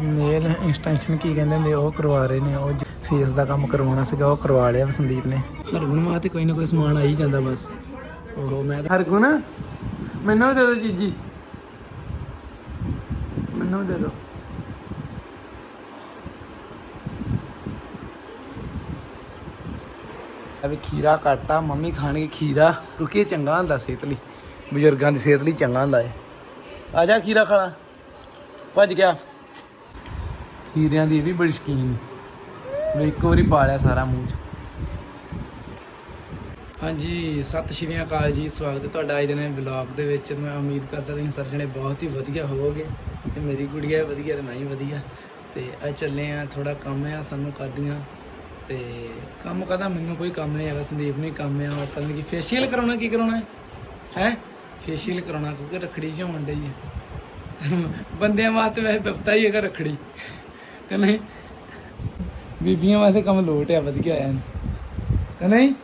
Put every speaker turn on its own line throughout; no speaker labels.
Nail extension ਕੀ ਕਹਿੰਦੇ ਹੁੰਦੇ ਉਹ ਕਰਵਾ ਰਹੇ ਨੇ ਉਹ ਫੇਸ ਦਾ ਕੰਮ ਕਰਵਾਉਣਾ ਸੀਗਾ ਉਹ ਕਰਵਾ ਲਿਆ ਸੰਦੀਪ ਨੇ। ਹਰਗੁਣ ਮਾਂ ਤੇ ਕੋਈ ਨਾ ਕੋਈ ਸਮਾਨ ਆ ਹੀ ਜਾਂਦਾ ਬਸ। ਉਹ ਮੈਂ ਹਰਗੁਣ ਮੈਨੂੰ ਵੀ ਦੇ ਦਿਓ ਜੀਜੀ। ਮੈਨੂੰ ਦੇ ਦਿਓ। ਅਬੇ ਖੀਰਾ ਕੱਟਾ ਮੰਮੀ ਖਾਣਗੇ ਖੀਰਾ। ਰੁਕੇ ਚੰਗਾ ਹੁੰਦਾ ਸਿਹਤ ਲਈ। ਬਜ਼ੁਰਗਾਂ ਦੀ ਸਿਹਤ ਲਈ ਚੰਗਾ ਹੁੰਦਾ ਹੈ ਆ ਜਾ ਖੀਰਾ ਖਾਣਾ ਭੱਜ ਗਿਆ। ਖੀਰਿਆਂ ਦੀ ਇਹ ਵੀ ਬੜੀ ਸ਼ਕੀਨ ਮੈਂ ਇੱਕ ਵਾਰੀ ਪਾ ਲਿਆ ਸਾਰਾ ਮੂੰਹ ਚ। ਹਾਂਜੀ, ਸਤਿ ਸ਼੍ਰੀ ਅਕਾਲ ਜੀ, ਸਵਾਗਤ ਹੈ ਤੁਹਾਡਾ ਅੱਜ ਦੇ ਨਵੇਂ ਵਲੌਗ ਦੇ ਵਿੱਚ। ਮੈਂ ਉਮੀਦ ਕਰਦਾ ਤੁਸੀਂ ਸਾਰੇ ਜਣੇ ਬਹੁਤ ਹੀ ਵਧੀਆ ਹੋਵੋਗੇ ਤੇ ਮੇਰੀ ਗੁੜੀਆ ਵਧੀਆ ਤੇ ਮੈਂ ਵੀ ਵਧੀਆ। ਤੇ ਅੱਜ ਚੱਲੇ ਆ ਥੋੜਾ ਕੰਮ ਆ ਸਾਨੂੰ ਕਰਦੀਆਂ ਤੇ ਕੰਮ ਕਦਾ ਮੈਨੂੰ ਕੋਈ ਕੰਮ ਨਹੀਂ ਹੈਗਾ, ਸੰਦੀਪ ਨੂੰ ਹੀ ਕੰਮ ਆ। ਪਤਾ ਨਹੀਂ ਕਿ ਫੇਸ਼ੀਅਲ ਕਰਾਉਣਾ, ਕੀ ਕਰਾਉਣਾ ਹੈ? ਹੈ? ਫੇਸ਼ੀਅਲ ਕਰਾਉਣਾ, ਕਿਉਂਕਿ ਰਖੜੀ ਚ ਹੋਣ ਡਈ ਹੈ। ਬੰਦਿਆਂ ਵਾਸਤੇ ਵੈਸੇ ਬਿਪਤਾ ਹੀ ਹੈਗਾ ਰਖੜੀ। ਕਿ ਨਹੀਂ? ਬੀਬੀਆਂ ਵਾਸਤੇ ਕੰਮ ਲੋਟ ਆ ਵਧੀਆ ਆ। ਕਿ ਨਹੀਂ?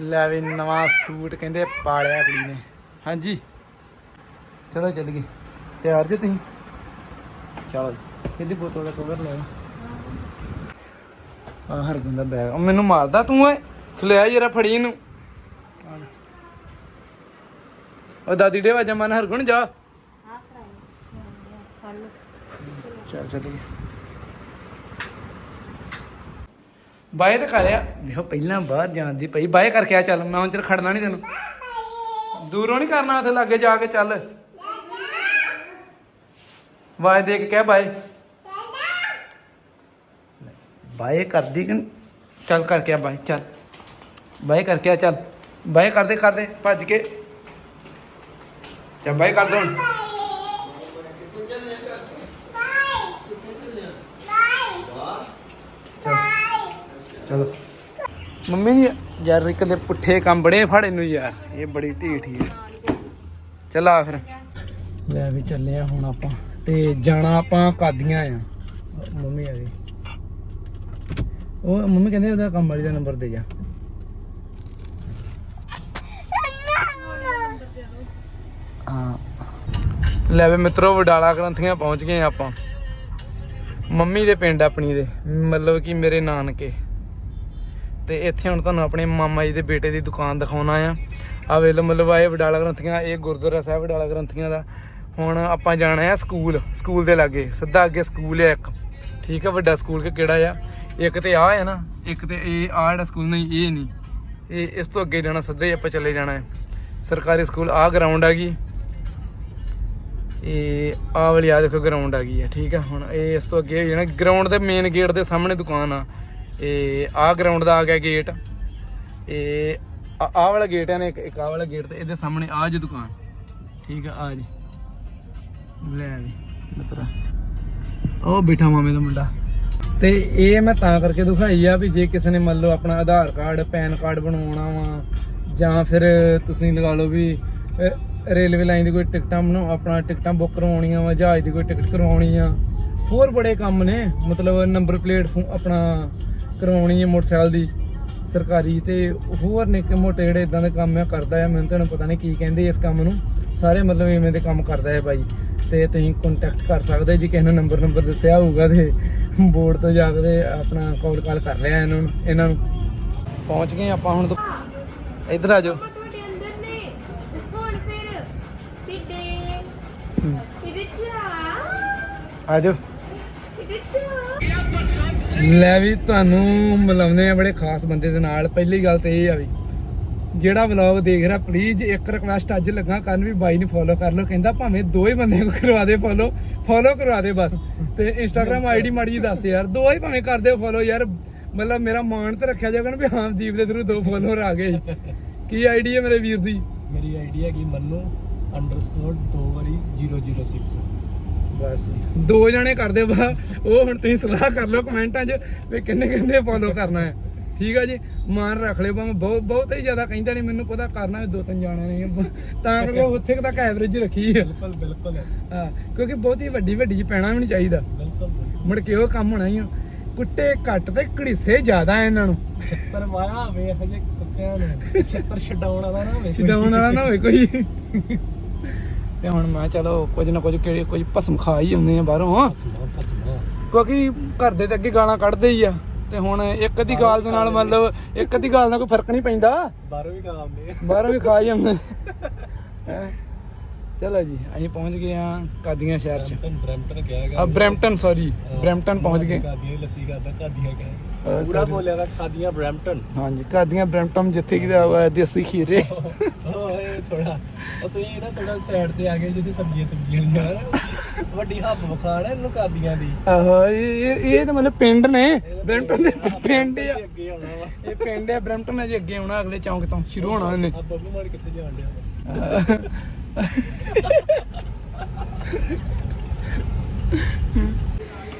ਲੈ ਵੀ ਨਵਾਂ ਸੂਟ ਕਹਿੰਦੇ ਪਾਲਿਆ ਕੁੜੀ ਨੇ। ਹਾਂਜੀ। ਚਲੋ ਚੱਲ ਗਏ। ਤਿਆਰ ਜੇ ਤੁਸੀਂ? ਚਲੋ। ਕਿਹਦੀ ਬੋਤਲ ਦਾ ਕਵਰ ਲੈ ਆ ਹਰਗੁਣ ਦਾ ਬੈਗ ਉਹ ਮੈਨੂੰ ਮਾਰਦਾ ਤੂੰ ਓਏ ਖਲਿਆ ਜਰਾ ਫੜੀ ਇਹਨੂੰ ਉਹ ਦਾਦੀ ਡੇ ਵਾਜਾ ਮਨ ਹਰਗੁਣ ਜਾ। ਚੱਲ ਚੱਲ। ਬਾਏ ਤਾਂ ਕਰਿਆ ਦੇਖੋ, ਪਹਿਲਾਂ ਬਾਹਰ ਜਾਣ ਦੀ ਭਾਈ ਬਾਏ ਕਰਕੇ ਆ ਚੱਲ, ਮੈਂ ਹੁਣ ਚਿਰ ਖੜਨਾ ਨਹੀਂ ਤੈਨੂੰ। ਦੂਰੋਂ ਨਹੀਂ ਕਰਨਾ ਉੱਥੇ ਲਾਗੇ ਜਾ ਕੇ ਚੱਲ। ਵਾਏ ਦੇ ਕੇ ਕਹਿ ਬਾਏ। ਬਾਏ ਕਰਦੀ ਕਿ ਚੱਲ ਕਰਕੇ ਆ ਬਾਏ, ਚੱਲ। ਬਾਏ ਕਰਕੇ ਆ, ਚੱਲ। ਬਾਏ ਕਰਦੇ ਕਰਦੇ, ਭੱਜ ਕੇ। ਚੱਲ ਬਾਏ ਕਰ ਦੋ ਚਲੋ। ਮੰਮੀ ਜੀ, ਯਾਰ ਇੱਕ ਦੇ ਪੁੱਠੇ ਕੰਮ ਬੜੇ ਫਾੜੇ ਨੂੰ ਯਾਰ। ਇਹ ਬੜੀ ਢੀਠ ਹੀ ਹੈ। ਚੱਲ ਆ ਫਿਰ। ਲੈ ਵੀ ਚੱਲੇ ਆ ਹੁਣ ਆਪਾਂ। ਤੇ ਜਾਣਾ ਆਪਾਂ ਕਾਦੀਆਂ ਆ। ਮੰਮੀ ਆ ਗਈ। ਉਹ ਮੰਮੀ ਕਹਿੰਦੇ ਉਹਦਾ ਕੰਮ ਵਾਲੀ ਦਾ ਨੰਬਰ ਦੇ ਜਾ। ਹਾਂ। ਲੈ ਵੀ ਮਿੱਤਰੋ, ਵਡਾਲਾ ਗ੍ਰੰਥੀਆਂ ਪਹੁੰਚ ਗਏ ਆਪਾਂ। ਮੰਮੀ ਦੇ ਪਿੰਡ ਆਪਣੀ ਦੇ। ਮਤਲਬ ਕਿ ਮੇਰੇ ਨਾਨਕੇ। ਤੇ ਇੱਥੇ ਹੁਣ ਤੁਹਾਨੂੰ ਆਪਣੇ ਮਾਮਾ ਜੀ ਦੇ ਬੇਟੇ ਦੀ ਦੁਕਾਨ ਦਿਖਾਉਣਾ ਆ। ਆ ਵੇਲ ਮਤਲਬ ਆਏ ਵਡਾਲਾ ਗ੍ਰੰਥੀਆਂ, ਇਹ ਗੁਰਦੁਆਰਾ ਸਾਹਿਬ ਵਡਾਲਾ ਗ੍ਰੰਥੀਆਂ ਦਾ। ਹੁਣ ਆਪਾਂ ਜਾਣਾ ਆ ਸਕੂਲ ਸਕੂਲ ਦੇ ਲਾਗੇ, ਸਿੱਧਾ ਅੱਗੇ ਸਕੂਲ ਹੈ ਇੱਕ। ਠੀਕ ਹੈ ਵੱਡਾ ਸਕੂਲ ਕਿ ਕਿਹੜਾ ਆ? ਇੱਕ ਤੇ ਆ ਹੈ ਨਾ, ਇੱਕ ਤੇ ਇਹ ਆ ਜਿਹੜਾ ਸਕੂਲ ਨਹੀਂ, ਇਹ ਨਹੀਂ। ਇਹ ਇਸ ਤੋਂ ਅੱਗੇ ਜਾਣਾ, ਸਿੱਧਾ ਹੀ ਆਪਾਂ ਚੱਲੇ ਜਾਣਾ ਹੈ ਸਰਕਾਰੀ ਸਕੂਲ ਆ ਗਰਾਊਂਡ ਆ ਗਈ। ਇਹ ਆਹ ਵਾਲੀ ਆ ਦੇਖੋ ਗਰਾਊਂਡ ਆ ਗਈ ਹੈ ਠੀਕ ਆ। ਹੁਣ ਇਹ ਇਸ ਤੋਂ ਅੱਗੇ ਹੋ ਜਾਣਾ ਗਰਾਊਂਡ ਦੇ ਮੇਨ ਗੇਟ ਦੇ ਸਾਹਮਣੇ ਦੁਕਾਨ ਆ। ਇਹ ਆਹ ਗਰਾਊਂਡ ਦਾ ਆ ਗਿਆ ਗੇਟ ਇਹ ਆਹ ਵਾਲਾ ਗੇਟ ਹੈ ਨਾ, ਇੱਕ ਆਹ ਵਾਲਾ ਗੇਟ ਤੇ ਇਹਦੇ ਸਾਹਮਣੇ ਆ ਜੀ ਦੁਕਾਨ। ਠੀਕ ਆ ਆ ਜੀ। ਲੈ ਵੀ ਮਿੱਤਰਾ। ਉਹ ਬੈਠਾ ਮਾਮੇ ਦਾ ਮੁੰਡਾ। ਤੇ ਇਹ ਮੈਂ ਤਾਂ ਕਰਕੇ ਦਿਖਾਈ ਆ ਵੀ ਜੇ ਕਿਸੇ ਨੇ ਮੰਨ ਲਓ ਆਪਣਾ ਆਧਾਰ ਕਾਰਡ, ਪੈਨ ਕਾਰਡ ਬਣਵਾਉਣਾ ਵਾ, ਜਾਂ ਫਿਰ ਤੁਸੀਂ ਲਗਾ ਲਓ ਵੀ ਰੇਲਵੇ ਲਾਈਨ ਦੀ ਕੋਈ ਟਿਕਟਾਂ ਬਣਾਓ ਆਪਣਾ ਟਿਕਟਾਂ ਬੁੱਕ ਕਰਵਾਉਣੀਆਂ ਵਾ, ਜਹਾਜ਼ ਦੀ ਕੋਈ ਟਿਕਟ ਕਰਵਾਉਣੀ ਆ। ਹੋਰ ਬੜੇ ਕੰਮ ਨੇ, ਮਤਲਬ ਨੰਬਰ ਪਲੇਟ ਆਪਣਾ ਕਰਵਾਉਣੀ ਹੈ ਮੋਟਰਸਾਈਕਲ ਦੀ ਸਰਕਾਰੀ ਤੇ ਹੋਰ ਨਿੱਕੇ ਮੋਟੇ ਜਿਹੜੇ ਇਦਾਂ ਦੇ ਕੰਮ ਆ ਕਰਦਾ ਆ ਮੈਨੂੰ ਤੁਹਾਨੂੰ ਪਤਾ ਨਹੀਂ ਕੀ ਕਹਿੰਦੇ ਇਸ ਕੰਮ ਨੂੰ। ਸਾਰੇ ਮਤਲਬ ਇਵੇਂ ਦੇ ਕੰਮ ਕਰਦਾ ਹੈ ਬਾਈ। ਤੇ ਤੁਸੀਂ ਕੰਟੈਕਟ ਕਰ ਸਕਦੇ ਜੀ ਕਿਸੇ ਨੂੰ ਨੰਬਰ ਨੰਬਰ ਦੱਸਿਆ ਹੋਊਗਾ ਤੇ ਬੋਰਡ ਤੋਂ ਜਾ ਕੇ ਆਪਣਾ ਕਾਲ ਕਾਲ ਕਰ ਲਿਆ ਇਹਨਾਂ ਨੂੰ ਇਹਨਾਂ ਨੂੰ। ਪਹੁੰਚ ਗਏ ਆਪਾਂ ਹੁਣ ਇੱਧਰ ਆ ਜਾਓ।
ਆ
ਜਾਓ। ਲੈ ਵੀ ਤੁਹਾਨੂੰ ਮਿਲਾਉਂਦੇ ਆ ਬੜੇ ਖਾਸ ਬੰਦੇ ਦੇ ਨਾਲ। ਪਹਿਲੀ ਗੱਲ ਤੇ ਇਹ ਆ ਵੀ, ਜਿਹੜਾ ਵਲੌਗ ਦੇਖ ਰਿਹਾ ਪਲੀਜ਼ ਇੱਕ ਰਿਕਵੈਸਟ ਅੱਜ ਲੱਗਾ ਕਰਨ ਵੀ ਬਾਈ ਨੂੰ ਫੋਲੋ ਕਰ ਲਓ। ਕਹਿੰਦਾ ਭਾਵੇਂ ਦੋ ਹੀ ਬੰਦੇ ਨੂੰ ਕਰਵਾ ਦੇ ਫੋਲੋ ਫੋਲੋ ਕਰਵਾ ਦੇ ਬਸ। ਤੇ ਇੰਸਟਾਗ੍ਰam ਆਈਡੀ ਮਾੜੀ ਜੀ ਦੱਸ ਯਾਰ, ਦੋ ਹੀ ਭਾਵੇਂ ਕਰ ਦਿਓ ਫੋਲੋ ਯਾਰ। ਮਤਲਬ ਮੇਰਾ ਮਾਣ ਤੇ ਰੱਖਿਆ ਜਾਵੇ ਵੀ ਹਾਂ, ਦੀਪ ਦੇ ਥਰੂ ਦੋ ਫੋਲੋਅਰ ਆ ਗਏ। ਕੀ ਆਈਡੀ ਹੈ ਮੇਰੇ ਵੀਰ ਦੀ?
ਮੇਰੀ ਆਈਡੀ ਹੈਗੀ ਮੰਨੂ ਅੰਡਰਸਕੋਰ ਦੋ ਵਾਰੀ 006
ਬਸ ਦੋ ਜਣੇ ਕਰਦੇ ਵਾ ਉਹ ਹੁਣ ਤੁਸੀਂ ਸਲਾਹ ਕਰ ਲਓ ਕਮੈਂਟਾਂ 'ਚ ਵੀ ਕਿੰਨੇ ਕਿੰਨੇ ਫੋਲੋ ਕਰਨਾ ਹੈ। ਠੀਕ ਆ ਜੀ? ਮਾਨ ਰੱਖ ਲਿਓ ਭਾਵੇਂ ਬਹੁਤ ਬਹੁਤ ਹੀ ਜ਼ਿਆਦਾ ਕਹਿੰਦਾ ਨਹੀਂ ਮੈਨੂੰ ਪਤਾ ਕਰਨਾ ਵੀ ਦੋ ਤਿੰਨ ਜਾਣੇ ਨੇ। ਤਾਂ ਕਰਕੇ ਉੱਥੇ ਕੁ ਤੱਕ ਐਵਰੇਜ ਰੱਖੀ ਆ।
ਬਿਲਕੁਲ ਬਿਲਕੁਲ।
ਹਾਂ ਕਿਉਂਕਿ ਬਹੁਤੀ ਵੱਡੀ ਵੱਡੀ ਚ ਪੈਣਾ ਵੀ ਨਹੀਂ ਚਾਹੀਦਾ।
ਬਿਲਕੁਲ
ਮੁੜ ਕੇ ਉਹ ਕੰਮ ਹੋਣਾ ਹੀ ਆ। ਕੁੱਟੇ ਘੱਟ ਤੇ ਘੜੀਸੇ ਜ਼ਿਆਦਾ ਇਹਨਾਂ ਨੂੰ।
ਪਰ ਮਾਇਆ ਵੇ ਹਜੇ ਕੁੱਤਿਆਂ ਨੂੰ। ਛੱਤਰ ਛਡਾਉਣ ਵਾਲਾ ਨਾ ਹੋਵੇ।
ਛਡਾਉਣ ਵਾਲਾ ਨਾ ਹੋਵੇ ਕੋਈ। ਤੇ ਹੁਣ ਮੈਂ ਚਲੋ ਕੁਝ ਨਾ ਕੁਝ ਕਿਹੜੇ ਕੁਝ ਭਸਮ ਖਾ ਹੀ ਆਉਂਦੇ ਆ ਬਾਹਰੋਂ। ਕਿਉਂਕਿ ਘਰ ਦੇ ਤੇ ਅੱਗੇ ਗਾਲਾਂ ਕੱਢਦੇ ਹੀ ਆ। ਤੇ ਹੁਣ ਇੱਕ ਅੱਧੀ ਗਾਲ ਦੇ ਨਾਲ ਮਤਲਬ ਇੱਕ ਅੱਧੀ ਗਾਲ ਨਾਲ ਕੋਈ ਫ਼ਰਕ ਨਹੀਂ ਪੈਂਦਾ।
ਬਾਹਰੋਂ ਵੀ ਕੰਮ ਨੇ
ਬਾਹਰੋਂ ਵੀ ਖਾ ਹੀ ਹੈਂ। ਚਲੋ ਜੀ ਅਸੀਂ ਪਹੁੰਚ ਗਏ ਆ ਕਾਦੀਆਂ ਸ਼ਹਿਰ ਚ।
ਬ੍ਰੈਂਪਟਨ ਕਿਹਾ ਗਿਆ
ਆ ਬ੍ਰੈਂਪਟਨ ਸੌਰੀ ਬ੍ਰੈਂਪਟਨ ਪਹੁੰਚ ਗਏ।
ਕਾਦੀਆਂ ਲੱਸੀ ਕਰਦਾ ਕਾਦੀਆਂ ਕਹਿ
ਅਹ
ਪੂਰਾ। ਬੋਲਿਆ ਦਾ ਕਾਦੀਆਂ ਬ੍ਰੈਂਪਟਨ
ਹਾਂਜੀ ਕਾਦੀਆਂ ਬ੍ਰੈਂਪਟਨ ਜਿੱਥੇ ਕਿ ਦਾ ਦੇਸੀ ਖੀਰੇ
ਓਏ ਥੋੜਾ ਉਹ ਤੁਸੀਂ ਨਾ ਥੋੜਾ ਸਾਈਡ ਤੇ ਆ ਗਏ ਜਿੱਥੇ ਸਬਜ਼ੀਆਂ ਸਬਜ਼ੀਆਂ ਨਹੀਂ ਆ ਵੱਡੀ ਹੱਬ ਵਿਖਾਣਾ ਇਹਨੂੰ ਕਾਦੀਆਂ ਦੀ
ਆਹੋ ਇਹ ਇਹ- ਤਾਂ ਮਤਲਬ ਪਿੰਡ ਨੇ ਬ੍ਰੈਂਪਟਨ ਦੇ ਪਿੰਡ ਆ
ਅੱਗੇ ਆਉਣਾ ਵਾ
ਇਹ ਪਿੰਡ ਹੈ ਬ੍ਰੈਂਪਟਨ ਅਜੇ ਅੱਗੇ ਆਉਣਾ ਅਗਲੇ ਚੌਂਕ ਤੋਂ ਸ਼ੁਰੂ ਹੋਣਾ ਇਹਨੇ
ਆ ਬੱਬੂ ਮਾਰ ਕਿੱਥੇ ਜਾਣ ਡਿਆ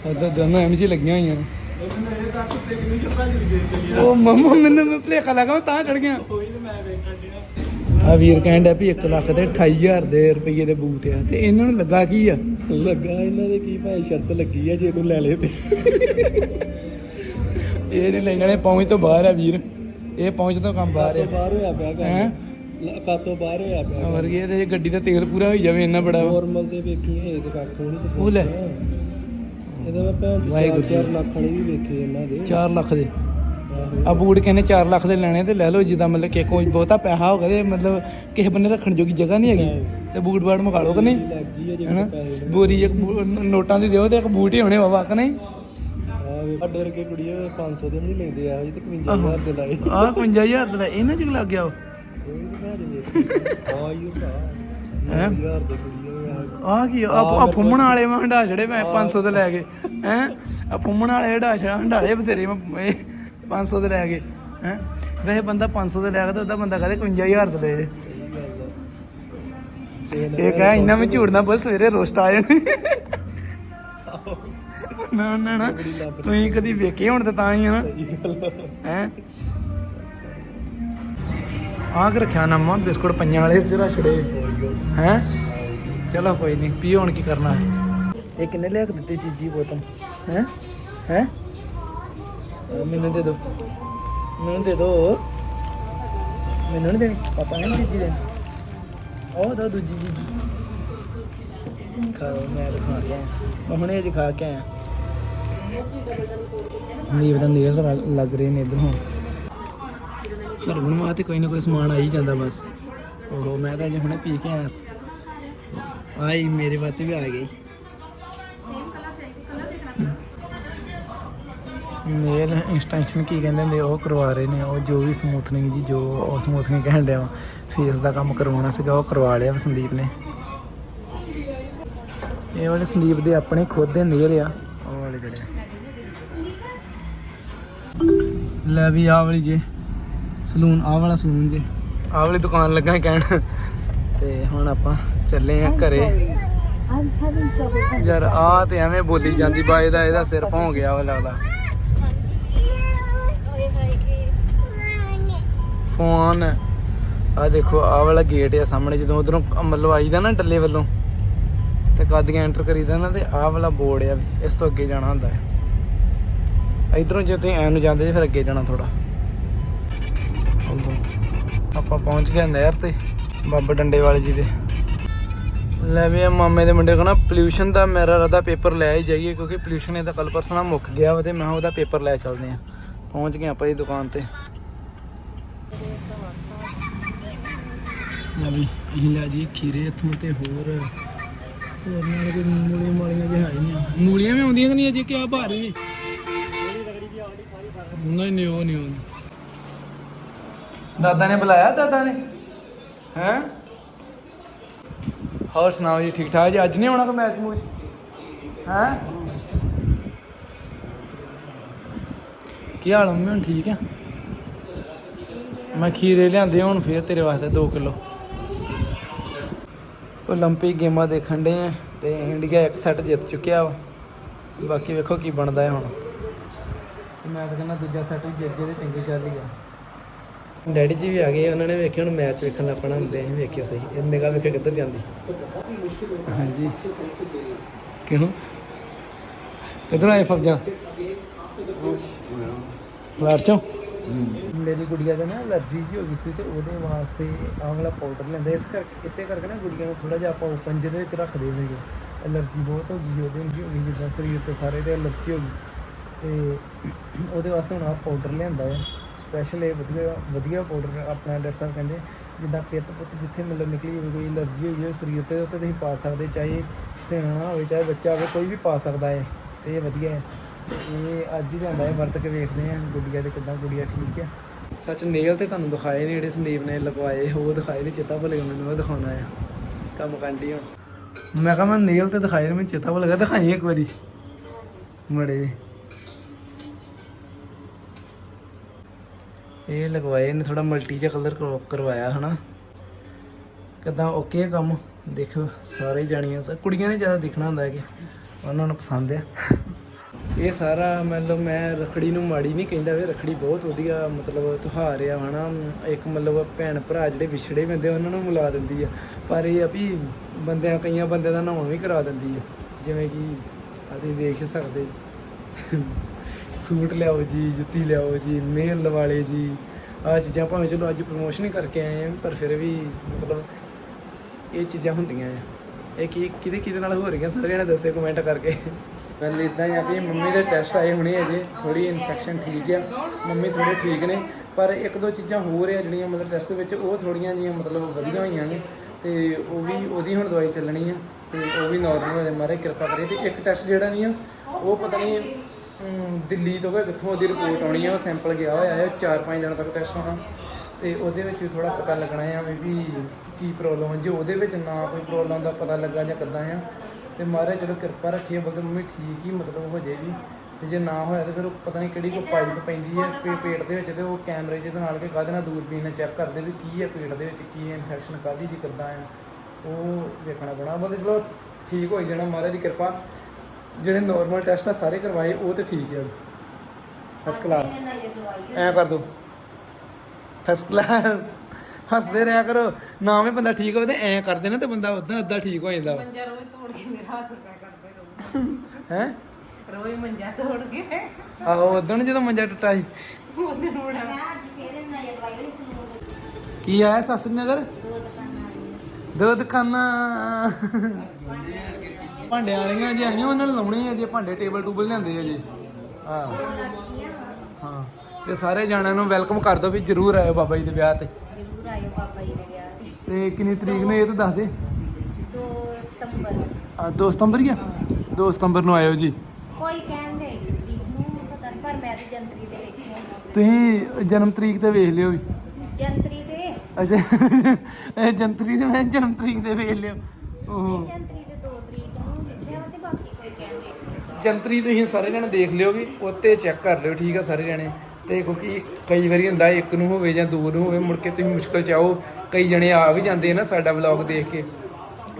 ਉਹਦਾ ਦੋਨੋਂ ਐਮਜੀ ਲੱਗੀਆਂ ਹੋਈਆਂ ਨੇ ਉਹ ਮੰਮਾ ਮੈਨੂੰ ਮੈਂ ਭਲੇਖਾ ਲੱਗਾ ਤਾਂ ਚੜ ਗਿਆ। ਆ ਵੀਰ ਕਹਿੰਦਾ ਵੀ 1 ਲੱਖ ਤੇ 28000 ਦੇ ਰੁਪਏ ਦੇ ਬੂਟ ਆ। ਤੇ ਇਹਨਾਂ ਨੂੰ ਲੱਗਾ ਕੀ ਆ?
ਲੱਗਾ ਇਹਨਾਂ ਦੇ ਕੀ ਭਾਈ ਸ਼ਰਤ ਲੱਗੀ ਆ ਜੇ ਤੂੰ ਲੈ ਲੇ ਤੇ।
ਇਹ ਨਹੀਂ ਲੈ ਜਾਣੇ ਪਹੁੰਚ ਤੋਂ ਬਾਹਰ ਆ ਵੀਰ। ਇਹ ਪਹੁੰਚ ਤੋਂ ਕੰਮ ਬਾਹਰ ਆ।
ਬਾਹਰ ਹੋਇਆ ਪਿਆ
ਹੈਂ?
ਕਾਤੋਂ ਬਾਹਰ ਹੋਇਆ ਪਿਆ
ਹੋਰ ਇਹ ਤੇ ਗੱਡੀ ਦਾ ਤੇਲ ਪੂਰਾ ਹੋਈ ਜਾਵੇ ਇੰਨਾ ਬੜਾ।
ਨੋਰਮਲ ਤੇ ਵੇਖੀ ਹੈ ਤੇ ਕੱਖ ਹੋਣੀ ਤੇ
ਉਹ ਲੈ।
ਇਹਦਾ ਭੈਣ
ਵਾਹਿਗੁਰੂ
4 ਲੱਖ ਵਾਲੀ ਵੀ ਵੇਖੀ ਇਹਨਾਂ ਦੇ।
4 ਲੱਖ ਦੇ।
ਆਹੋ।
ਆ ਬੂਟ ਕਹਿੰਦੇ 4 ਲੱਖ ਦੇ ਲੈਣੇ ਤੇ ਲੈ ਲਓ ਜਿੱਦਾਂ ਮਤਲਬ ਕਿ ਕੋਈ ਬਹੁਤਾ ਪੈਸਾ ਹੋਗਾ ਤੇ ਮਤਲਬ ਕਿਸੇ ਬੰਨੇ ਰੱਖਣ ਜੋਗੀ ਜਗ੍ਹਾ ਨਹੀਂ ਹੈਗੀ। ਤੇ ਬੂਟ ਬਾਟ ਮਗਾ ਲਓ ਕਿ ਨਹੀਂ?
ਲੱਗ ਗਈ ਹੈ
ਹੈਨਾ?
ਪੈਸੇ
ਬੋਰੀ ਇੱਕ ਬੂ- ਨੋਟਾਂ ਦੀ ਦਿਓ ਤੇ ਇੱਕ ਬੂਟ ਹੀ ਹੋਣੇ ਬਾਬਾ ਕਿ ਨਹੀਂ?
ਆ ਸਾਡੇ ਵਰਗੇ ਕੁੜੀਆਂ 500 ਦੇ ਵੀ ਨਹੀਂ ਲੈਂਦੇ ਆ ਜੀ ਤੇ 51000 ਦੇ ਲਾਏ।
ਆਹ 55000 ਦਾ ਇਹਨਾਂ ਚ ਲੱਗ ਗਿਆ ਵਾ?
ਕੋਈ ਨਹੀਂ ਮੈਂ ਜੇ ਵੇਖੀ ਆ ਯੂ ਭਾ।
ਹੈਂ?
9000 ਦੇ ਕੁੜੀਆਂ ਆ
ਕੀ ਆ? ਆ ਫੁੰਮਣ ਵਾਲੇ ਮੈਂ ਹੰਡਾ ਛੜੇ ਮੈਂ 500 ਦੇ ਲੈ ਕੇ ਹੈ? ਆ ਫੁੰਮਣ ਵਾਲੇ ਹੰਡਾ ਛੜਾ ਹੰਡਾਲੇ ਬਥੇਰੇ ਮੈਂ ਇਹ 500 ਦੇ ਲੈ ਕੇ ਹੈ? ਵੈਸੇ ਬੰਦਾ 500 ਦੇ ਲੈ ਕੇ ਤਾਂ ਉਹਦਾ ਬੰਦਾ ਕਹਦੇ 55000 ਦੇ ਲੈ ਜੇ ਇਹ ਕਹੇ ਇੰਨਾ ਮੈਂ ਝੂਠ ਨਾ ਬੋਲ ਸਵੇਰੇ ਰੋਸਟ ਆ ਜਾਣੇ। ਨਾ ਨਾ ਨਾ। ਤੁਸੀਂ ਕਦੀ ਵੇਖੇ ਹੁਣ ਤਾਂ ਤਾਂ ਹੀ ਆ ਨਾ। ਹੈ? ਕਿ ਰੱਖਿਆ ਨਾਮਾ? ਬਿਸਕੁਟ ਪੰਜਾਂ ਵਾਲੇ ਤੇਰਾ ਛੜੇ। ਹੈ? ਚਲੋ ਕੋਈ ਨਹੀਂ ਪੀ ਹੁਣ ਕੀ ਕਰਨਾ ਇਹ ਕਿੰਨੇ ਲਿਆ ਕੇ ਦਿੱਤੀ ਚੀਜੀ ਬੋਤਲ? ਹੈ? ਹੈ? ਮੈਨੂੰ ਦੇ ਦੋ। ਮੈਨੂੰ ਦੇ ਦੋ। ਮੈਨੂੰ ਨਹੀਂ ਦੇਣੀ ਪਾਪਾ ਨੇ ਚੀਜੀ ਦੇਣੀ। ਉਹ ਦੋ ਦੂਜੀ ਚੀਜੀ। ਖਾ ਲਓ, ਮੈਂ ਤਾਂ ਖਾ ਕੇ ਆਇਆ। ਮੈਂ ਹੁਣੇ ਅਜ ਖਾ ਕੇ ਆਇਆ। ਨੀਵ ਦਾ ਨੀਰ ਲੱਗ ਰਹੇ ਨੇ ਇਧਰ ਹੁਣ ਹਰਗੁਣ ਮਾਂ ਤੇ ਕੋਈ ਨਾ ਕੋਈ ਸਮਾਨ ਆ ਹੀ ਜਾਂਦਾ ਬਸ। ਉਹ ਮੈਂ ਤਾਂ ਅਜੇ ਹੁਣੇ ਪੀ ਕੇ ਆਇਆ ਆਈ, ਮੇਰੇ ਵਾਸਤੇ ਵੀ ਆ ਗਈ। ਨੇਲ ਇੰਸਟੈਂਸ਼ਨ ਕੀ ਕਹਿੰਦੇ ਨੇ ਉਹ ਕਰਵਾ ਰਹੇ ਨੇ, ਉਹ ਜੋ ਵੀ ਸਮੂਥਨਿੰਗ ਜੀ, ਜੋ ਉਹ ਸਮੂਥਨਿੰਗ ਕਹਿਣ ਡਿਆ ਫੇਸ ਦਾ ਕੰਮ ਕਰਵਾਉਣਾ ਸੀਗਾ, ਉਹ ਕਰਵਾ ਲਿਆ ਸੰਦੀਪ ਨੇ। ਇਹ ਵਾਲੇ ਸੰਦੀਪ ਦੇ ਆਪਣੇ ਖੁਦ ਦੇ ਨੇਲ ਆ। ਉਹ ਵਾਲੇ ਜਿਹੜੇ ਲੈ ਵੀ ਆਹ ਵਾਲੀ ਜੇ, ਸਲੂਨ, ਆਹ ਵਾਲਾ ਸਲੂਨ ਜੇ। ਆਹ ਵਾਲੀ ਦੁਕਾਨ ਲੱਗਾ ਕਹਿਣ। ਤੇ ਹੁਣ ਆਪਾਂ ਚੱਲੇ ਆ ਘਰੇ।
I'm having
ਯਾਰ ਆ ਤੇ ਐਵੇਂ ਬੋਲੀ ਜਾਂਦੀ, ਬਾ ਇਹਦਾ ਇਹਦਾ ਸਿਰ ਭੌਂ ਗਿਆ ਵਾ ਲੱਗਦਾ। ਫੋਨ। ਆ ਦੇਖੋ ਆ ਵਾਲਾ ਗੇਟ ਆ ਸਾਹਮਣੇ, ਜਦੋਂ ਉਧਰੋਂ ਮਤਲਬ ਆਈਦਾ ਨਾ ਡੱਲੇ ਵੱਲੋਂ, ਤੇ ਕਾਦੀਆਂ ਐਂਟਰ ਕਰੀਦਾ ਨਾ, ਤੇ ਆਹ ਵਾਲਾ ਬੋਰਡ ਆ ਵੀ, ਇਸ ਤੋਂ ਅੱਗੇ ਜਾਣਾ ਹੁੰਦਾ ਹੈ। ਇਧਰੋਂ ਜੇ ਤੁਸੀਂ ਐਂ ਨੂੰ ਜਾਂਦੇ ਜੇ ਫਿਰ ਅੱਗੇ ਜਾਣਾ ਥੋੜਾ ਆਪਾਂ ਪਹੁੰਚ ਗਏ ਨਹਿਰ ਤੇ। ਬਾਬਾ ਡੰਡੇ ਵਾਲੇ ਜੀ ਦੇ। ਲੈ ਵੀ ਮਾਮੇ ਦੇ ਮੁੰਡੇ ਕੋਲ ਨਾ ਦਾ ਮੇਰਾ ਰਦਾ ਪੇਪਰ ਲੈ ਹੀ ਜਾਈਏ ਕਿਉਂਕਿ ਪੋਲਿਊਸ਼ਨ ਇਹਦਾ ਕੱਲ ਪਰਸੋਂ ਮੁੱਕ ਗਿਆ ਵਾ ਤੇ ਮੈਂ ਉਹਦਾ ਪੇਪਰ ਲੈ ਚੱਲਦੇ ਆ ਪਹੁੰਚ ਗਏ ਆਪਾਂ ਇਹ ਦੁਕਾਨ ਤੇ। ਲੈ ਵੀ ਅਸੀਂ ਲੈ ਜੀ ਖੀਰੇ ਇੱਥੋਂ ਤੇ ਹੋਰ। ਹੋਰ ਨਾਲ ਕੋਈ ਮੂਲੀਆਂ ਮਾਲੀਆਂ ਵੀ ਹੈ ਨਹੀਂ ਮੂਲੀਆਂ ਵੀ ਆਉਂਦੀਆਂ ਕਿ ਨਹੀਂ ਅਜੇ? ਕਿ ਆ ਭਾਰੇ। ਨੇ ਨਹੀਂ ਨਹੀਂ, ਉਹ ਨਹੀਂ ਉਹ ਦਾਦਾ ਨੇ ਬੁਲਾਇਆ, ਦਾਦਾ ਨੇ? ਹੈਂ ਹੋਰ ਸੁਣਾਓ ਜੀ ਠੀਕ ਠਾਕ ਜੀ ਅੱਜ ਨਹੀਂ ਆਉਣਾ ਕੋ ਮੈਚ ਮੂਚ ਹੈ ਕੀ ਹਾਲ ਆ ਮੰਮੀ ਹੁਣ ਠੀਕ ਆ ਮੈਂ ਖੀਰੇ ਲਿਆਂਦੇ ਹੁਣ ਫੇਰ ਤੇਰੇ ਵਾਸਤੇ 2 ਕਿਲੋ 올림픽 ਗੇਮਾਂ ਦੇਖਣ ਦੇ ਆ ਤੇ ਇੰਡੀਆ ਇੱਕ ਸੈੱਟ ਜਿੱਤ ਚੁੱਕਿਆ ਵਾ ਬਾਕੀ ਵੇਖੋ ਕੀ ਬਣਦਾ ਹੈ ਹੁਣ ਮੈਂ ਤਾਂ ਕਹਿੰਦਾ ਦੂਜਾ ਸੈੱਟ ਵੀ ਜਿੱਤ ਜੇ ਤੇ ਚੰਗੀ ਗੱਲ ਹੀ ਆ ਡੈਡੀ ਜੀ ਵੀ ਆ ਗਏ ਉਹਨਾਂ ਨੇ ਵੇਖਿਆ ਹੁਣ ਮੈਚ ਵੇਖਣ ਲੱਪਣਾ ਹੁੰਦੇ ਅਸੀਂ ਵੇਖਿਓ ਸਹੀ ਇਹ ਨਿਗਾਹ ਵੇਖੇ ਕਿੱਧਰ ਜਾਂਦੀ। ਹਾਂਜੀ। ਕਿਉਂ ਕਿੱਧਰ ਆਏ ਫਰਜਾਂ ਫਲਾਰ ਚੋਂ? ਮੇਰੀ ਗੁੜੀਆ ਦਾ ਨਾ ਅਲਰਜੀ ਜੀ ਹੋ ਗਈ ਸੀ ਤੇ ਉਹਦੇ ਵਾਸਤੇ ਆਹ ਵਾਲਾ ਪਾਊਡਰ ਲੈਂਦਾ ਇਸ ਕਰਕੇ ਇਸੇ ਕਰਕੇ ਨਾ ਗੁੜੀਆ ਨੂੰ ਥੋੜਾ ਜਿਹਾ ਆਪਾਂ ਓਪਨ ਜਿਹਦੇ ਵਿੱਚ ਰੱਖਦੇ ਸੀਗੇ। ਅਲਰਜੀ ਬਹੁਤ ਹੋ ਗਈ ਉਹਦੇ ਨੂੰ ਹੋ ਗਈ ਜਿੱਦਾਂ ਸਰੀਰ ਤੇ ਸਾਰੇ ਤੇ ਅਲਰਜੀ ਹੋ ਗਈ। ਤੇ ਉਹਦੇ ਵਾਸਤੇ ਹੁਣ ਆਹ ਪਾਊਡਰ ਲਿਆਂਦਾ ਹੈ ਸਪੈਸ਼ਲ ਇਹ ਵਧੀਆ ਵਧੀਆ ਪਾਊਡਰ ਆਪਣਾ ਡਾਕਟਰ ਸਾਹਿਬ ਕਹਿੰਦੇ, ਜਿੱਦਾਂ ਪਿੱਤ ਪੁੱਤ ਜਿੱਥੇ ਮਤਲਬ ਨਿਕਲੀ ਹੋਵੇ, ਕੋਈ ਅਲਰਜੀ ਹੋਈ ਹੋਵੇ ਸਰੀਰ ਤੇ ਉੱਤੇ ਤੁਸੀਂ ਪਾ ਸਕਦੇ, ਚਾਹੇ ਸਿਆਣਾ ਹੋਵੇ, ਚਾਹੇ ਬੱਚਾ ਹੋਵੇ, ਕੋਈ ਵੀ ਪਾ ਸਕਦਾ ਹੈ, ਤੇ ਇਹ ਵਧੀਆ ਹੈ। ਇਹ ਅੱਜ ਹੀ ਲਿਆਂਦਾ ਹੈ, ਵਰਤ ਕੇ ਵੇਖਦੇ ਹਾਂ ਗੁੱਡੀਆ ਦੇ ਕਿੱਦਾਂ ਗੁੱਡੀਆ ਠੀਕ ਹੈ। ਸੱਚ ਨੇਲ ਤੇ ਤੁਹਾਨੂੰ ਦਿਖਾਏ ਨੇ ਜਿਹੜੇ ਸੰਦੀਪ ਨੇ ਲਗਵਾਏ, ਉਹ ਦਿਖਾਏ ਨੇ, ਚੇਤਾ ਭੁੱਲ ਗਿਆ, ਮੈਨੂੰ ਉਹ ਦਿਖਾਉਣਾ ਆ ਕੰਮ ਕੰਡੀ ਹੁਣ। ਮੈਂ ਕਹਾਂ ਮੈਂ ਨੇਲ ਤੇ ਦਿਖਾਏ ਨੇ, ਮੈਨੂੰ ਚੇਤਾ ਭੁੱਲ ਗਿਆ ਦਿਖਾਈ ਇੱਕ ਵਾਰੀ। ਮੜੇ। ਇਹ ਲਗਵਾਏ ਨੇ ਥੋੜਾ ਮਲਟੀ ਜਿਹਾ ਕਲਰ ਕਰਵਾਇਆ ਹਨਾ। ਕਿਦਾਂ ਓਕੇ ਕੰਮ? ਦੇਖੋ ਸਾਰੇ ਜਾਣੀਆਂ ਕੁੜੀਆਂ ਨੇ ਜ਼ਿਆਦਾ ਦਿਖਣਾ ਹੁੰਦਾ ਹੈ ਕਿ ਉਹਨਾਂ ਨੂੰ ਪਸੰਦ ਆ। ਇਹ ਸਾਰਾ ਮਤਲਬ ਮੈਂ ਰਖੜੀ ਨੂੰ ਮਾੜੀ ਨਹੀਂ ਕਹਿੰਦਾ ਵੇ ਰਖੜੀ ਬਹੁਤ ਵਧੀਆ, ਮਤਲਬ ਤਿਉਹਾਰ ਆ ਹਨਾ। ਇੱਕ ਮਤਲਬ ਭੈਣ ਭਰਾ ਜਿਹੜੇ ਵਿਛੜੇ ਬੰਦੇ ਉਹਨਾਂ ਨੂੰ ਮਿਲਾ ਦਿੰਦੀ ਆ। ਪਰ ਇਹ ਆ ਵੀ ਬੰਦਿਆਂ, ਕਈਆਂ ਬੰਦਿਆਂ ਦਾ ਨਹਾਉਣ ਵੀ ਕਰਾ ਦਿੰਦੀ ਆ। ਜਿਵੇਂ ਕਿ ਅਸੀਂ ਦੇਖ ਸਕਦੇ। ਸੂਟ ਲਿਆਓ ਜੀ, ਜੁੱਤੀ ਲਿਆਓ ਜੀ ਨੇਲ ਲਵਾਲੇ ਜੀ। ਆ ਚੀਜ਼ਾਂ ਭਾਵੇਂ ਚਲੋ ਅੱਜ ਪ੍ਰਮੋਸ਼ਨ ਹੀ ਕਰਕੇ ਆਏ ਆ, ਪਰ ਫਿਰ ਵੀ ਮਤਲਬ ਇਹ ਚੀਜ਼ਾਂ ਹੁੰਦੀਆਂ ਆ। ਇਹ ਕੀ, ਕਿਹਦੇ ਕਿਹਦੇ ਨਾਲ ਹੋ ਰਹੀਆਂ? ਸਾਰਿਆਂ ਨੇ ਦੱਸੇ ਕਮੈਂਟ ਕਰਕੇ। ਗੱਲ ਇਦਾਂ ਹੀ ਆ ਵੀ ਮੰਮੀ ਦੇ ਟੈਸਟ ਆਏ ਹੋਣੇ ਅਜੇ ਥੋੜੀ ਇਨਫੈਕਸ਼ਨ ਠੀਕ ਆ। ਮੰਮੀ ਥੋੜੇ ਠੀਕ ਨੇ, ਪਰ ਇੱਕ ਦੋ ਚੀਜ਼ਾਂ ਹੋਰ ਆ ਜਿਹੜੀਆਂ ਮਤਲਬ ਟੈਸਟ ਵਿੱਚ, ਉਹ ਥੋੜੀਆਂ ਜੀਆਂ ਮਤਲਬ ਵਧੀਆ ਹੋਈਆਂ ਨੇ, ਤੇ ਉਹ ਵੀ, ਉਹਦੀ ਹੁਣ ਦਵਾਈ ਚੱਲਣੀ ਆ, ਤੇ ਉਹ ਵੀ ਨਾਰਮਲ ਹੋ ਜਾਏ ਮਾਰੇ ਕਿਰਪਾ ਕਰੇ ਤੇ ਇੱਕ ਟੈਸਟ ਜਿਹੜਾ ਨਹੀਂ ਆ, ਉਹ ਪਤਾ ਨਹੀਂ ਦਿੱਲੀ ਤੋਂ ਕਿ ਕਿੱਥੋਂ ਉਹਦੀ ਰਿਪੋਰਟ ਆਉਣੀ ਆ, ਉਹ ਸੈਂਪਲ ਗਿਆ ਹੋਇਆ ਹੈ 4-5 ਦਿਨ ਤੱਕ ਟੈਸਟ ਹੋਣਾ। ਤੇ ਉਹਦੇ ਵਿੱਚ ਵੀ ਥੋੜਾ ਪਤਾ ਲੱਗਣਾ ਆ ਵੀ ਵੀ ਕੀ ਪ੍ਰੋਬਲਮ ਹੈ। ਜੇ ਉਹਦੇ ਵਿੱਚ ਨਾ ਕੋਈ ਪ੍ਰੋਬਲਮ ਦਾ ਪਤਾ ਲੱਗਾ ਜਾਂ ਕਿੱਦਾਂ ਆ, ਤੇ ਮਹਾਰਾਜ ਚਲੋ ਕਿਰਪਾ ਰੱਖੀਏ ਬਗਰ ਮੰਮੀ ਠੀਕ ਹੀ, ਮਤਲਬ ਹੋ ਜੇ ਵੀ। ਤੇ ਜੇ ਨਾ ਹੋਇਆ ਤੇ ਫਿਰ ਉਹ ਪਤਾ ਨਹੀਂ ਕਿਹੜੀ ਕੋਈ ਪਾਈਪ ਪੈਂਦੀ ਹੈ, ਪੇ- ਪੇਟ ਦੇ ਵਿੱਚ ਤੇ ਉਹ ਕੈਮਰੇ ਜਿਹਦੇ ਨਾਲ ਕੇ ਕਾਹਦੇ ਨਾਲ ਦੂਰਬੀਨ ਨਾਲ ਚੈੱਕ ਕਰਦੇ ਵੀ ਕੀ ਹੈ, ਪੇਟ ਦੇ ਵਿੱਚ ਕੀ ਇਨਫੈਕਸ਼ਨ ਕਾਹਦੀ ਜੀ, ਕਿੱਦਾਂ ਆ। ਉਹ ਵੇਖਣਾ ਪੈਣਾ। ਬਸ ਚਲੋ ਠੀਕ ਹੋਈ ਜਾਣਾ ਮਹਾਰਾਜ ਦੀ ਕਿਰਪਾ। ਜਿਹੜੇ ਨਾਰਮਲ ਟੈਸਟ ਆ ਸਾਰੇ ਕਰਵਾਏ ਉਹ ਤੇ ਠੀਕ ਹੈ ਫਸਟ ਕਲਾਸ ਐ ਕਰ ਦੋ। ਫਸਟ ਕਲਾਸ ਹੱਸਦੇ ਰਿਹਾ ਕਰੋ। ਨਾ ਵੀ ਬੰਦਾ ਠੀਕ ਹੋਵੇ ਤੇ ਐ ਕਰਦੇ ਨਾ ਤੇ ਬੰਦਾ ਉਦਾਂ ਅੱਧਾ ਠੀਕ ਹੋ ਜਾਂਦਾ।
ਮੰਜਾ ਰੋਜ਼ ਤੋੜ ਕੇ ਮੇਰਾ ਹੱਸ ਪਿਆ ਕਰਦੇ ਰਹੋ
ਹੈ?
ਰੋਜ਼ ਮੰਜਾ ਤੋੜ ਕੇ।
ਆਹੋ ਉਦੋਂ ਜਦੋਂ ਮੰਜਾ ਟੁੱਟਾ ਸੀ।
ਉਹਦੇ ਨੂੰ ਬਣਾ
ਕੀ ਆਇਆ ਸਸਤਰ ਨਗਰ ਦੋ ਦੁਕਾਨਾਂ। ਭਾਂਡਿਆਂ ਵਾਲੀਆਂ ਜੇ ਆਈਆਂ ਉਹਨਾਂ ਨੂੰ ਲਾਉਣੇ ਆ ਜੇ ਭਾਂਡੇ ਟੇਬਲ ਟੂਬਲ ਲਿਆਂਦੇ ਆ ਜੇ। ਹਾਂ। ਹਾਂ। ਤੇ ਸਾਰੇ ਜਾਣਿਆਂ ਨੂੰ ਵੈਲਕਮ ਕਰ ਦਿਓ ਵੀ ਜਰੂਰ ਆਇਓ ਬਾਬਾ ਜੀ ਦੇ ਵਿਆਹ ਤੇ।
ਜ਼ਰੂਰ ਆਇਓ ਪਾਪਾ ਜੀ ਦੇ ਵਿਆਹ ਤੇ।
ਤੇ ਕਿੰਨੀ ਤਰੀਕ ਨੂੰ ਇਹ ਤਾਂ ਦੱਸ ਦੇ?
2 ਸਤੰਬਰ।
ਆ 2 ਸਤੰਬਰ ਹੀ ਆ? 2 ਸਤੰਬਰ ਨੂੰ ਆਇਓ ਜੀ।
ਕੋਈ ਕਹਿੰਦੇ ਇੱਕ ਤਰੀਕ ਨੂੰ ਪਤਾ ਨਹੀਂ ਪਰ ਮੈਂ ਤੇ ਜੰਤਰੀ ਤੇ ਵੇਖਿਆ
ਤੁਸੀਂ ਜਨਮ ਤਰੀਕ ਤੇ ਵੇਖ ਲਿਓ ਵੀ।
ਜੰਤਰੀ ਤੇ?
ਅੱਛਾ। ਇਹ ਜਨਤਰੀ ਤੇ ਮੈਂ ਜਨਮ ਤਰੀਕ ਤੇ ਵੇਖ ਲਿਓ। ਉਹ
ਤੇ 2 ਤਰੀਕ ਨੂੰ ਲਿਖਿਆ ਵਾ ਤੇ ਬਾਕੀ ਕੋਈ ਕਹਿੰਦੇ
ਜੰਤਰੀ ਤੁਸੀਂ ਸਾਰੇ ਜਣੇ ਦੇਖ ਲਿਓ ਵੀ ਉੱਤੇ ਚੈੱਕ ਕਰ ਲਿਓ ਠੀਕ ਆ ਸਾਰੇ ਜਣੇ। ਤੇ ਕਿਉਂਕਿ ਕਈ ਵਾਰੀ ਹੁੰਦਾ ਇੱਕ ਨੂੰ ਹੋਵੇ ਜਾਂ ਦੋ ਨੂੰ ਹੋਵੇ ਮੁੜ ਕੇ ਤੁਸੀਂ ਮੁਸ਼ਕਲ ਚ ਆਓ। ਕਈ ਜਣੇ ਆ ਵੀ ਜਾਂਦੇ ਨਾ ਸਾਡਾ ਵਲੌਗ ਦੇਖ ਕੇ।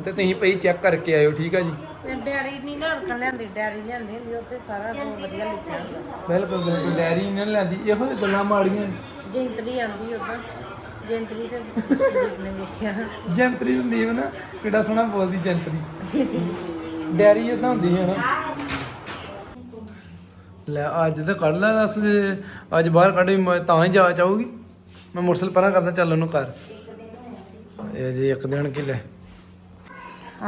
ਤੇ ਤੁਸੀਂ ਭਈ ਚੈੱਕ ਕਰਕੇ ਆਇਓ ਠੀਕ ਆ ਜੀ।
ਡੈਰੀ ਨਹੀਂ ਨਾ ਲਿਆਂਦੀ ਡੈਰੀ ਲਿਆਂਦੀ ਹੁੰਦੀ ਉੱਤੇ ਸਾਰਾ ਬਹੁਤ ਵਧੀਆ ਲਿਖਿਆ
ਬਿਲਕੁਲ ਬਿਲਕੁਲ ਡੈਰੀ ਇਹਨਾਂ ਨੇ ਲੈਂਦੀ ਇਹੋ ਜਿਹੀ ਗੱਲਾਂ ਮਾੜੀਆਂ।
ਜੈਂਤਲੀ ਆਂਦੀ ਉਦਾਂ ਜੈਂਤਲੀ ਤੇ ਨੇ ਵੇਖਿਆ
ਜੰਤਰੀ ਹੁੰਦੀ ਹੈ ਨਾ ਕਿੱਡਾ ਸੋਹਣਾ ਬੋਲਦੀ ਜੰਤਰੀ। ਡੈਰੀ ਇਦਾਂ ਹੁੰਦੀ ਹੈ ਨਾ। ਲੈ, ਅੱਜ ਤਾਂ ਕੱਢ ਲੈ ਦੱਸ ਦੇ। ਅੱਜ ਬਾਹਰ ਕੱਢੀ, ਮੈਂ ਤਾਂ ਹੀ ਜਾ ਚਾਹੂਗੀ। ਮੈਂ ਮੋਟਰਸਾਈਕਲ ਪਰਾਂ ਕਰਦਾ, ਚੱਲ ਉਹਨੂੰ ਕਰ। ਇਹ ਜੀ ਇੱਕ ਦਿਨ ਕਿ ਲੈ।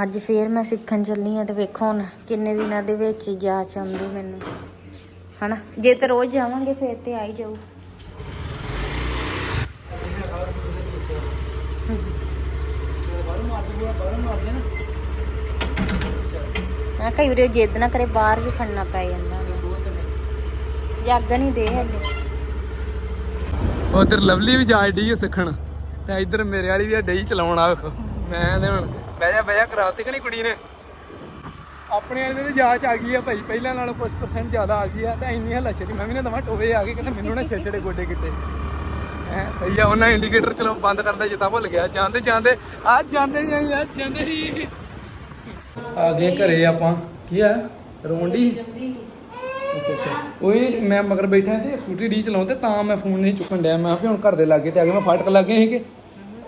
ਅੱਜ ਫੇਰ ਮੈਂ ਸਿੱਖਣ ਚੱਲੀ ਆ ਤੇ ਵੇਖੋ ਹੁਣ ਕਿੰਨੇ ਦਿਨਾਂ ਦੇ ਵਿੱਚ ਹੀ ਜਾਚ ਮੈਨੂੰ। ਹਨਾ? ਜੇ ਤੇ ਰੋਜ਼ ਜਾਵਾਂਗੇ, ਫੇਰ ਤੇ ਆ ਹੀ ਜਾਊ। ਮੈਂ ਕਈ ਵਾਰੀ ਜਿੱਦ ਨਾ ਕਰੇ, ਬਾਹਰ ਵੀ ਫੜਨਾ ਪੈ ਜਾਂਦਾ। ਉਹਨੂੰ ਜੱਗ ਦੇ ਹਲੇ
ਉਧਰ ਲਵਲੀ ਵੀ ਜਾ ਢੀ ਸਿੱਖਣ, ਤੇ ਇੱਧਰ ਮੇਰੇ ਵਾਲੀ ਵੀ ਡਈ ਚਲਾਉਣ ਆ ਮੈਂ ਤੇ ਹੁਣ ਬਹਿ ਜਾ ਬਹਿ ਜਾ, ਕਰਾਤੀ ਕਿ ਨਹੀਂ ਕੁੜੀ ਨੇ? ਆਪਣੇ ਵਾਲੇ ਦੇ ਜਾਂਚ ਆ ਗਈ ਆ ਭਾਈ, ਪਹਿਲਾਂ ਨਾਲੋਂ ਕੁਝ ਪਰਸੈਂਟ ਜ਼ਿਆਦਾ ਆ ਗਈ ਆ, ਤੇ ਇੰਨੀ ਹੱਲਾ ਛੇੜੀ ਮੈਂ ਵੀ ਨਾ ਦਵਾਂ ਟੋਵੇ ਆ ਗਏ, ਕਹਿੰਦਾ ਮੈਨੂੰ ਨਾ ਛੇਛੜੇ ਗੋਡੇ ਕਿਤੇ ਐ, ਸਹੀ ਆ, ਉਹਨਾਂ ਇੰਡੀਕੇਟਰ ਚਲੋ ਬੰਦ ਕਰਦਾ ਜਿੱਤਾ ਭੁੱਲ ਗਿਆ। ਜਾਂਦੇ ਜਾਂਦੇ, ਆ ਜਾਂਦੇ ਜਾਈ, ਆ ਜਾਂਦੇ ਹੀ। ਆ ਗਏ ਘਰੇ ਆਪਾਂ। ਕੀ ਆ? ਰੋਂਡੀ ਅੱਛਾ ਅੱਛਾ। ਓਏ, ਮੈਂ ਮਗਰ ਬੈਠਾ ਤੇ ਸਕੂਟਰੀ ਡੀ ਚਲਾਉਂ ਤਾਂ ਮੈਂ ਫੋਨ ਨਹੀਂ ਚੁੱਕਣ ਡਿਆ। ਮੈਂ ਕਿਹਾ ਹੁਣ ਘਰ ਦੇ ਲਾਗੇ ਤੇ ਆ ਗਏ, ਮੈਂ ਫਾਟਕ ਲੱਗੇ ਸੀਗੇ।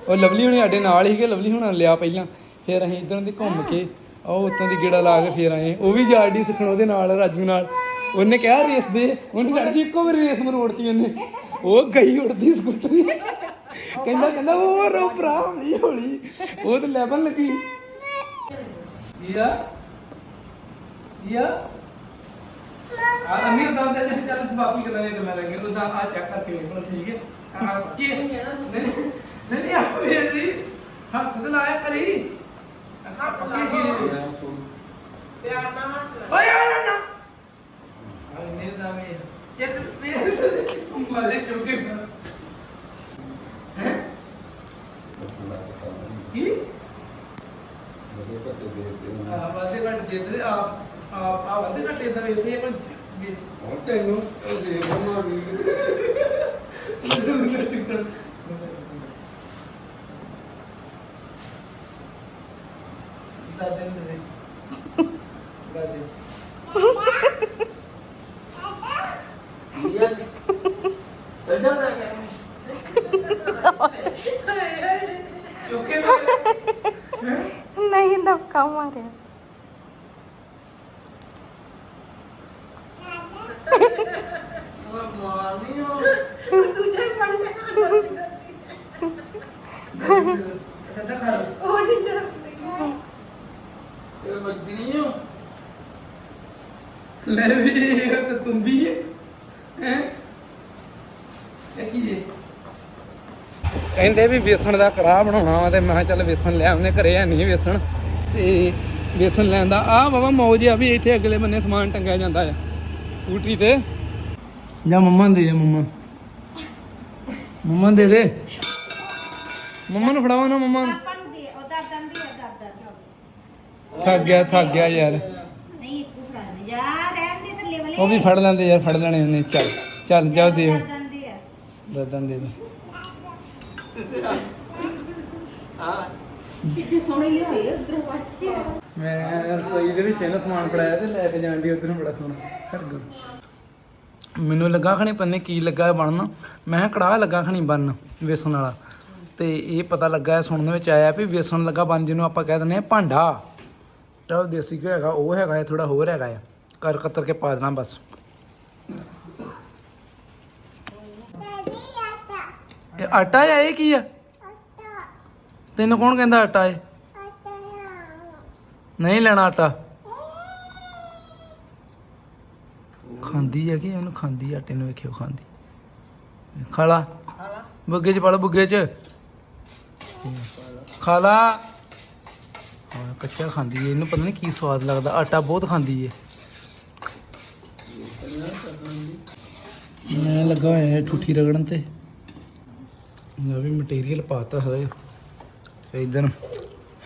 ਉਹ ਲਵਲੀ ਹੁਣੇ ਸਾਡੇ ਨਾਲ ਸੀਗੇ, ਲਵਲੀ ਹੁਣਾਂ ਲਿਆ ਪਹਿਲਾਂ। ਫਿਰ ਅਸੀਂ ਇਧਰੋਂ ਦੀ ਘੁੰਮ ਕੇ ਉਹ ਉੱਤੋਂ ਦੀ ਗੇੜਾ ਲਾ ਕੇ ਫੇਰ ਆਏ। ਉਹ ਵੀ ਜਾਰਡੀ ਸਿੱਖਣ ਉਹਦੇ ਨਾਲ, ਰਾਜੂ ਨਾਲ। ਉਹਨੇ ਕਿਹਾ ਰੇਸ ਦੇ। ਉਹਨੇ ਲੜ ਜੀ, ਇੱਕੋ ਵਾਰੀ ਰੇਸ ਮਰੋੜਤੀ ਉਹਨੇ। ਉਹ ਗਈ ਉੜਦੀ ਸਕੂਟਰੀ। ਕਹਿੰਦਾ ਕਹਿੰਦਾ, ਉਹ ਰੋ ਭਰਾ ਹੌਲੀ ਹੌਲੀ। ਉਹ ਤੇ ਲੈਵਲ ਲੱਗੀ। ਯਾ ਯਾ ਆ ਅਮੀਰ ਦਾ ਦੇ ਚੱਲ ਬਾਕੀ ਗੱਲਾਂ ਇਹ ਗੱਲਾਂ ਲੱਗੇ ਤੂੰ ਤਾਂ ਆ ਚੈੱਕ ਕਰਕੇ ਵੇਖ ਠੀਕ ਹੈ? ਆ ਕੀ? ਨਹੀਂ ਨਹੀਂ ਨਹੀਂ। ਆ ਵੇ ਜੀ ਹੱਥ ਤੇ ਲਾਇਆ ਕਰੀ। ਹੱਥ ਲਾ
ਪਿਆਰ ਨਾਲ ਹੱਥ
ਓਏ ਓਏ ਨਾ। ਆ ਨੇ ਦਾ ਮੇ ਇੱਕ ਤੇ ਮਾਰੇ ਚੋਕੇ ਹੈ? ਕੀ? ਆ ਵਾਦੇ ਘੱਟ ਦੇ ਦੇ ਆ ਆਪ ਆ ਵੰਦੇ ਘਟੇ
ਨਹੀਂ ਧੱਕਾ
ਕਹਿੰਦੇ ਵੀ ਵੇਸਣ ਦਾ ਕੜਾਹ ਬਣਾਉਣਾ ਵਾ ਤੇ ਮੈਂ ਕਿਹਾ ਚੱਲ ਵੇਸਣ ਲੈ ਆਉਂਦੇ ਘਰੇ ਹੈ ਨਹੀਂ ਵੇਸਣ। ਤੇ ਵੇਸਣ ਲੈਣ ਦਾ ਆ ਬਾਬਾ ਮੌਜ ਆ ਵੀ ਇੱਥੇ ਅਗਲੇ ਬੰਨੇ ਸਮਾਨ ਟੰਗਿਆ ਜਾਂਦਾ ਆ ਸਕੂਟਰੀ ਤੇ। ਜਾਂ ਮੰਮਾ ਦੇ ਜਾ ਮੰਮਾ। ਮੰਮਾ ਦੇ ਦੇ। ਮੰਮਾ ਨੂੰ ਫੜਾਵਾ ਨਾ ਮੰਮਾ ਨੂੰ।
ਨੂੰ ਦੇ ਉਹ ਦਾਦਾਂ ਦੀ ਦਾਦਾ
ਥੱਕ ਗਿਆ ਥੱਕ ਗਿਆ ਯਾਰ।
ਨਹੀਂ ਇੱਕੋ ਫੜਾ ਦੇ। ਜਾ ਰਹਿਣ ਦੇ ਤੇ ਲੈਵਲ
ਉਹ ਵੀ ਫੜ ਲੈਂਦੇ ਯਾਰ ਫੜ ਲੈਣੇ ਉਹਨੇ। ਚੱਲ ਚੱਲ ਜਾਓ ਦੇ।
ਦਾਦਾਂ ਦੇ।
ਦੇ
ਕਿੱਡੀ ਸੋਹਣੀ ਲਿਆਈ ਉਧਰ ਵੱਟ ਕੇ
ਮੈਂ ਰਸੋਈ ਦੇ ਵਿੱਚ ਇਹਨਾਂ ਸਮਾਨ ਪੜਾਇਆ ਤੇ ਲੈ ਕੇ ਜਾਣ ਦੀ ਉਧਰ ਨੂੰ ਬੜਾ ਸੋਹਣਾ ਕਰ ਗੁਰ ਮੈਨੂੰ ਲੱਗਾ ਖਣੀ ਪੰਨੇ ਕੀ ਲੱਗਾ ਬਣਨ। ਮੈਂ ਕਿਹਾ ਕੜਾਹ ਲੱਗਾ ਖਣੀ ਬਣਨ ਵੇਸਣ ਵਾਲਾ। ਤੇ ਇਹ ਪਤਾ ਲੱਗਾ ਸੁਣਨ ਵਿੱਚ ਆਇਆ ਵੀ ਵੇਸਣ ਲੱਗਾ ਬਣ ਜਿਹਨੂੰ ਆਪਾਂ ਕਹਿ ਦਿੰਦੇ ਆ ਭਾਂਡਾ। ਤਾਂ ਉਹ ਦੇਸੀ ਘਿਓ ਹੈਗਾ ਉਹ ਹੈਗਾ ਥੋੜਾ ਹੋਰ ਹੈਗਾ ਆ ਕਰ ਕਤਰ ਕੇ ਪਾ ਦੇਣਾ ਬਸ। ਇਹ ਆਟਾ ਆ ਇਹ ਕੀ ਆ ਤੈਨੂੰ ਕੌਣ ਕਹਿੰਦਾ ਆਟਾ ਹੈ? ਨਹੀਂ ਲੈਣਾ ਆਟਾ। ਖਾਂਦੀ ਹੈ ਕਿ? ਇਹਨੂੰ ਖਾਂਦੀ ਆਟੇ ਨੂੰ ਵੇਖਿਓ ਖਾਂਦੀ। ਖਾਲਾ ਬੁੱਗੇ ਚ ਪਾ ਲਓ ਬੁੱਗੇ ਚ। ਖਾਲਾ ਹਾਂ ਕੱਚਾ ਖਾਂਦੀ ਹੈ। ਇਹਨੂੰ ਪਤਾ ਨਹੀਂ ਕੀ ਸਵਾਦ ਲੱਗਦਾ। ਆਟਾ ਬਹੁਤ ਖਾਂਦੀ ਹੈ। ਮੈਂ ਲੱਗਾ ਹੋਇਆ ਠੂਠੀ ਰਗੜਨ ਤੇ। ਮੈਂ ਵੀ ਮਟੀਰੀਅਲ ਪਾਤਾ ਹੈ ਇਧਰ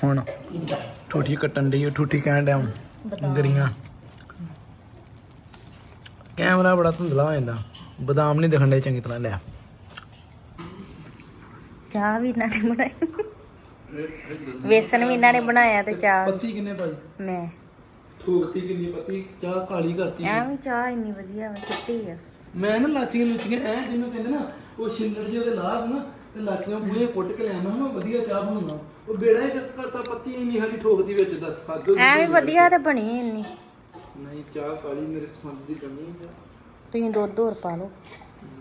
ਹੁਣ ਠੂਠੀ ਕੱਟਣ ਦੀ ਠੂਠੀ ਕਹਿਣ ਡਿਆ ਹੁਣ ਗਰੀਆਂ। ਕੈਮਰਾ ਬੜਾ ਧੁੰਦਲਾ ਹੋ ਜਾਂਦਾ। ਬਦਾਮ ਨਹੀਂ ਦਿਖਣ ਦੇ ਚੰਗੀ ਤਰ੍ਹਾਂ ਲਿਆ
ਚਾਹ ਵੀ ਇਹਨਾਂ ਨੇ ਬਣਾਈ। ਵੇਸਣ ਵੀ ਇਹਨਾਂ ਨੇ ਬਣਾਇਆ ਤੇ ਚਾਹ।
ਪੱਤੀ ਕਿੰਨੇ ਪਾਈ
ਮੈਂ।
ਠੋਕਤੀ ਕਿੰਨੀ ਪੱਤੀ? ਚਾਹ ਕਾਲੀ ਕਰਤੀ।
ਐਵੇਂ ਚਾਹ ਇੰਨੀ ਵਧੀਆ ਵਾ ਚਿੱਟੀ ਆ।
ਮੈਂ ਨਾ ਲਾਚੀਆਂ ਲੁਚੀਆਂ ਐ ਜਿਹਨੂੰ ਕਹਿੰਦੇ ਨਾ ਉਹ ਛਿੱਲੜ ਜਿਹੇ ਉਹਦੇ ਲਾਹ ਨਾ ਤੇ ਲਾਚੀਆਂ ਪੂਰੇ ਕੁੱਟ ਕੇ ਲਿਆਵਾਂ ਨਾ ਵਧੀਆ ਚਾਹ ਬਣਾਉਣਾ। ਉਹ ਬੇੜਾ ਹੀ ਕਰਤਾ ਪੱਤੀ ਇੰਨੀ ਹਾਲੀ ਠੋਕਦੀ ਵਿੱਚ ਦੱਸ ਖਾਦੋ
ਐਵੇਂ ਵਧੀਆ ਤੇ ਬਣੀ ਇੰਨੀ।
ਨਹੀਂ ਚਾਹ ਕਾਲੀ ਮੇਰੇ ਪਸੰਦ ਦੀ ਬਣੀ ਹੈ
ਤੁਸੀਂ ਦੁੱਧ ਹੋਰ ਪਾ ਲਓ।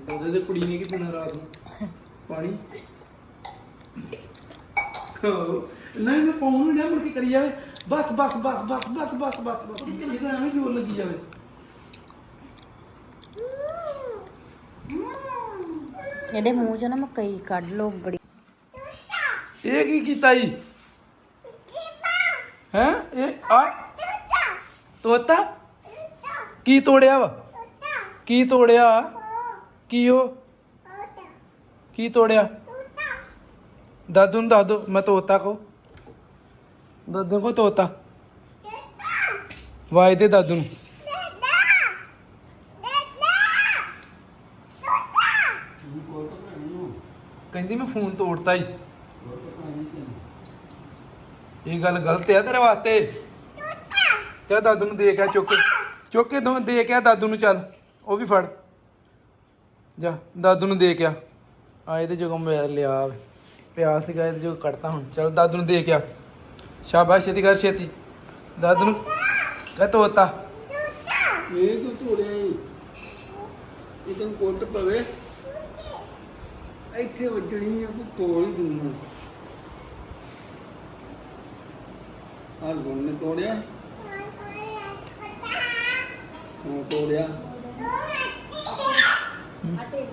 ਦਾਦੇ ਦੇ ਕੁੜੀ ਨੇ ਕੀ ਪੀਣਾ ਰਾਤ ਨੂੰ? ਪਾਣੀ? ਆਹੋ। ਨਹੀਂ ਮੈਂ ਪਾਉਣ ਨੂੰ ਡਿਆ ਮੁੜ ਕੇ ਕਰੀ ਜਾਵੇ। ਬਸ ਬਸ ਬਸ ਬਸ ਬਸ ਬਸ ਬਸ ਬਸ। ਇਹਦਾ ਐਵੇਂ ਜੋਰ ਲੱਗੀ ਜਾਵੇ।
ਇਹਦੇ ਮੂੰਹ 'ਚ ਨਾ ਮਕਈ ਕੱਢ ਲੋ ਬੜੀ।
ਇਹ ਕੀ ਕੀਤਾ ਜੀ? ਹੈ? ਇਹ ਆ ਤੋਤਾ? ਕੀ ਤੋੜਿਆ ਵਾ? ਕੀ ਤੋੜਿਆ? ਕੀ ਉਹ? ਕੀ ਤੋੜਿਆ? ਦਾਦੂ ਨੂੰ ਦੱਸ ਮੈਂ ਤੋਤਾ ਕੋ। ਦਾਦੂ ਕੋ ਤੋਤਾ। ਵਾਜ ਦੇ ਦਾਦੂ ਨੂੰ। ਕਹਿੰਦੀ ਮੈਂ ਫੋਨ ਤੋੜਤਾ ਹੀ ਇਹ ਗੱਲ ਗਲਤ ਹੈ ਤੇਰੇ ਵਾਸਤੇ? ਤੇ ਦਾਦੂ ਨੂੰ ਦੇ ਕੇ ਆ ਚੁੱਕ ਕੇ। ਚੁੱਕ ਕੇ ਦੋ ਦੇ ਕੇ ਆ ਦਾਦੂ ਨੂੰ ਚੱਲ, ਉਹ ਵੀ ਫੜ। ਜਾ, ਦਾਦੂ ਨੂੰ ਦੇ ਕੇ ਆ। ਆ ਇਹਦੇ ਜੋ ਮੈਂ ਲਿਆ ਵੇ। ਪਿਆ ਸੀਗਾ ਇਹਦੇ ਜੋ ਕੱਟਤਾ ਹੁਣ। ਚੱਲ ਦਾਦੂ ਨੂੰ ਦੇ ਕੇ ਆ। ਸ਼ਾਬਾਸ਼, ਛੇਤੀ ਕਰ, ਛੇਤੀ। ਦਾਦੂ ਨੂੰ ਕਹ ਤੋਤਾ।
ਇਹ ਤੂੰ ਤੋੜਿਆ ਇਹ ਤੈਨੂੰ ਕੁੱਟ ਪਵੇ।
ਇੱਥੇ ਵੱਜਣੀ ਆ ਕੋ ਤੋੜ ਹੀ ਦਿੰਦਾ। ਆ ਗੁੰਨ ਨੇ ਤੋੜਿਆ। ਹਾਂ ਤੋੜਿਆ ਆ ਤੇ